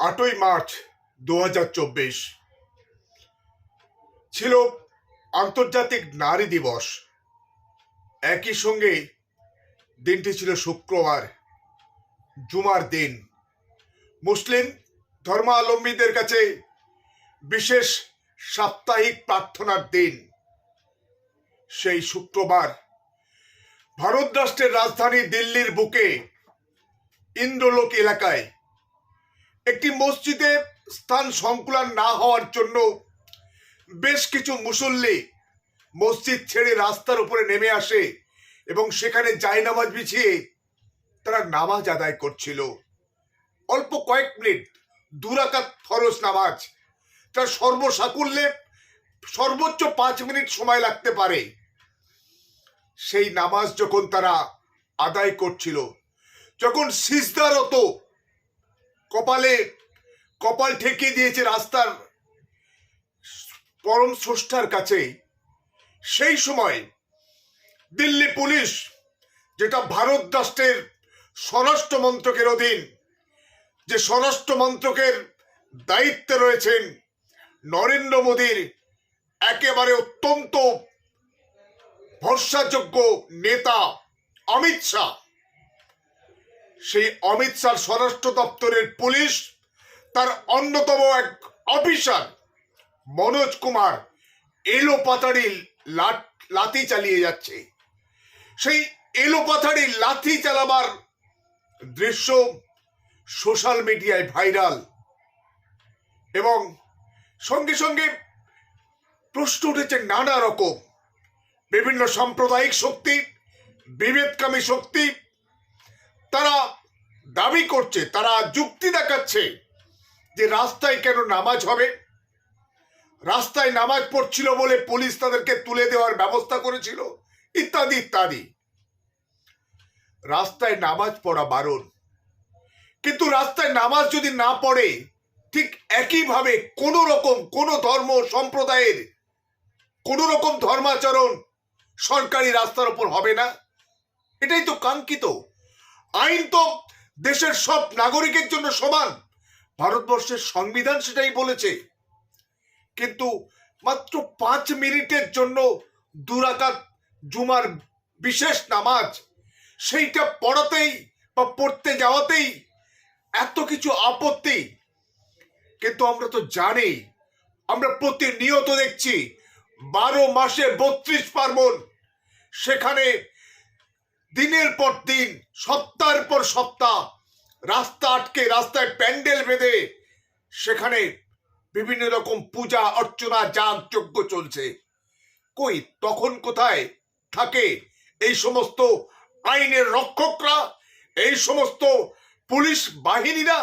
আটই মার্চ দু হাজার চব্বিশ ছিল আন্তর্জাতিক নারী দিবস। একই সঙ্গে দিনটি ছিল শুক্রবার, জুমার দিন। মুসলিম ধর্মাবলম্বীদের কাছে বিশেষ সাপ্তাহিক প্রার্থনার দিন। সেই শুক্রবার ভারত রাষ্ট্রের রাজধানী দিল্লির বুকে ইন্দ্রলোক এলাকায় একটি মসজিদে স্থান সংকুলন না হওয়ার জন্য বেশ কিছু মুসল্লি মসজিদ ছেড়ে রাস্তার উপরে নেমে আসে এবং সেখানে জায়নামাজ বিছিয়ে তারা নামাজ আদায় করছিল। অল্প কয়েক মিনিট, দুরাকাত ফরজ নামাজ। তার সর্বসাকুল্যে সর্বোচ্চ পাঁচ মিনিট সময় লাগতে পারে। সেই নামাজ যখন তারা আদায় করছিল, যখন সিজদারত কপালে কপাল ঠেকিয়ে দিয়েছে রাস্তার পরম স্রষ্টার কাছে। সেই সময় দিল্লি পুলিশ যেটা ভারত রাষ্ট্রের স্বরাষ্ট্র মন্ত্রকের অধীন যে স্বরাষ্ট্র মন্ত্রকের দায়িত্বে রয়েছেন নরেন্দ্র মোদীর একেবারে অত্যন্ত ভরসাযোগ্য নেতা অমিত শাহ। সেই অমিত শাহ স্বরাষ্ট্র দপ্তরের পুলিশ, তার অন্যতম এক অফিসার মনোজ কুমার এলো পাতাড়ি লাথি চালিয়ে যাচ্ছে। সেই এলো পাতাড়ি লাথি চালাবার দৃশ্য সোশ্যাল মিডিয়ায় ভাইরাল এবং সঙ্গে সঙ্গে প্রশ্ন উঠেছে নানা রকম। বিভিন্ন সাম্প্রদায়িক শক্তি, বিভেদকামী শক্তি তারা দাবি করছে, তারা যুক্তি দেখাচ্ছে যে রাস্তায় কেন নামাজ হবে। রাস্তায় নামাজ পড়ছিল বলে পুলিশ তাদেরকে তুলে দেওয়ার ব্যবস্থা করেছিল, ইত্যাদি ইত্যাদি। রাস্তায় নামাজ পড়া বারণ। কিন্তু রাস্তায় নামাজ যদি না পড়ে, ঠিক একইভাবে কোনো রকম কোনো ধর্ম সম্প্রদায়ের কোনো রকম ধর্মাচরণ সরকারি রাস্তার উপর হবে না। এটাই তো কাঙ্ক্ষিত। আইন তো দেশের সব নাগরিকের জন্য সমান। ভারতবর্ষের সংবিধান সেটাই বলেছে। কিন্তু মাত্র পাঁচ মিনিটের জন্য দুরাকাত জুমার বিশেষ নামাজ, সেইটা পড়াতেই বা পড়তে যাওয়াতেই এত কিছু আপত্তি। কিন্তু আমরা তো জানি, আমরা প্রতিনিয়ত দেখছি, বারো মাসে বত্রিশ পার্বণ, সেখানে দিনের পর দিন, সপ্তাহের পর সপ্তাহ, রাস্তা আটকে, রাস্তায় প্যান্ডেল বেঁধে, সেখানে বিভিন্ন রকম পূজা, অর্চনা যাগ যজ্ঞ চলছে। কই, তখন কোথায় থাকে এই সমস্ত আইনের রক্ষকরা, এই সমস্ত পুলিশ বাহিনীরা?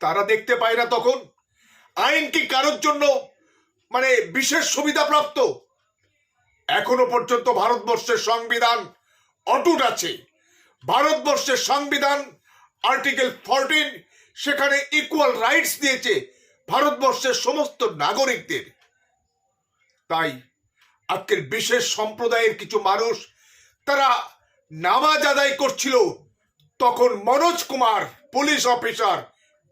তারা দেখতে পায় না তখন। আইন কি কারোর জন্য মানে বিশেষ সুবিধা প্রাপ্ত এখনও পর্যন্ত ভারতবর্ষের সংবিধান অটুট আছে। ভারতবর্ষের সংবিধান, আর্টিকেল ফোরটিন, সেখানে ইকুয়াল রাইটস দিয়েছে ভারতবর্ষের সমস্ত নাগরিকদের। তাই আজকের বিশেষ সম্প্রদায়ের কিছু মানুষ তারা নামাজ আদায় করছিল, তখন মনোজ কুমার, পুলিশ অফিসার,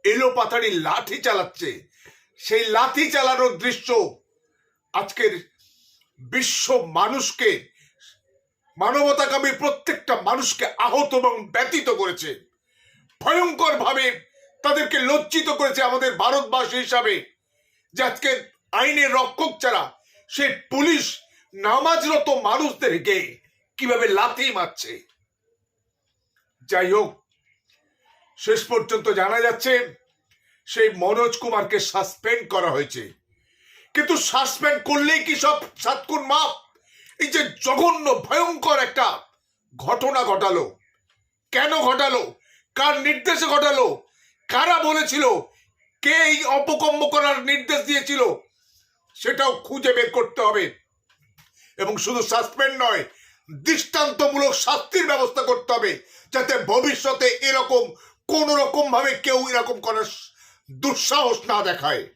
এলো পাথারি লাঠি চালাচ্ছে। সেই লাঠি চালানোর দৃশ্য আজকের বিশ্ব মানুষকে মানবতাকামী প্রত্যেকটা মানুষকে আহত এবং ব্যতীত করেছে। ভয়ঙ্কর ভাবে তাদেরকে লজ্জিত করেছে আমাদের ভারতবাসী হিসাবে, যে আইনের রক্ষক ছাড়া সে পুলিশ নামাজরত মানুষদেরকে কীভাবে লাথি মারছে। যাই হোক, শেষ পর্যন্ত জানা যাচ্ছে সেই মনোজ কুমারকে সাসপেন্ড করা হয়েছে। কিন্তু সাসপেন্ড করলেই কি সব সাতকুন মাপ? এই যে জঘন্য, ভয়ঙ্কর একটা ঘটনা ঘটালো। কেন ঘটালো? কার নির্দেশে ঘটালো? কারা বলেছিল কে এই অপকম্ম করার নির্দেশ দিয়েছিল? সেটাও খুঁজে বের করতে হবে। এবং শুধু সাসপেন্ড নয়, দৃষ্টান্তমূলক শাস্তির ব্যবস্থা করতে হবে, যাতে ভবিষ্যতে এরকম কোন রকম ভাবে কেউ এরকম করার দুঃসাহস না দেখায়।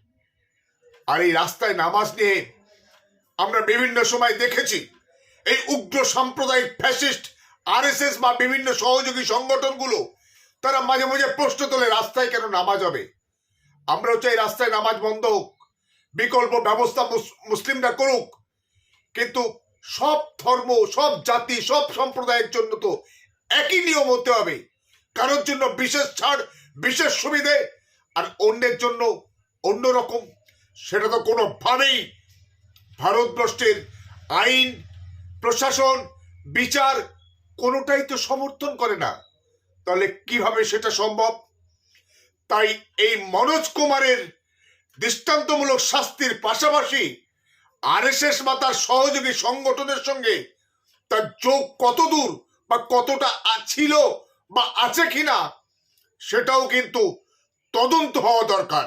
আর এই রাস্তায় নামাজ নিয়ে আমরা বিভিন্ন সময় দেখেছি, এই উগ্র সাম্প্রদায়িক ফ্যাসিস্ট, আরএসএস বা বিভিন্ন সহযোগী সংগঠনগুলো, তারা মাঝে মাঝে প্রশ্ন তোলে, রাস্তায় কেন নামাজ হবে? আমরাও চাই রাস্তায় নামাজ বন্ধ হোক, বিকল্প ব্যবস্থা মুস- মুসলিমরা করুক, কিন্তু সব ধর্ম, সব জাতি, সব সম্প্রদায়ের জন্য তো একই নিয়ম হতে হবে, কারোর জন্য বিশেষ ছাড়, বিশেষ সুবিধে, আর অন্যের জন্য অন্য রকম সেটা তো কোনোভাবেই ভারতবর্ষের আইন, প্রশাসন, বিচার কোনোটাই তো সমর্থন করে না। তাহলে কীভাবে সেটা সম্ভব? তাই এই মনোজ কুমারের দৃষ্টান্তমূলক শাস্তির পাশাপাশি আরএসএস বা তার সহযোগী সংগঠনের সঙ্গে তার যোগ কতদূর বা কতটা ছিল বা আছে কিনা, সেটাও কিন্তু তদন্ত হওয়া দরকার।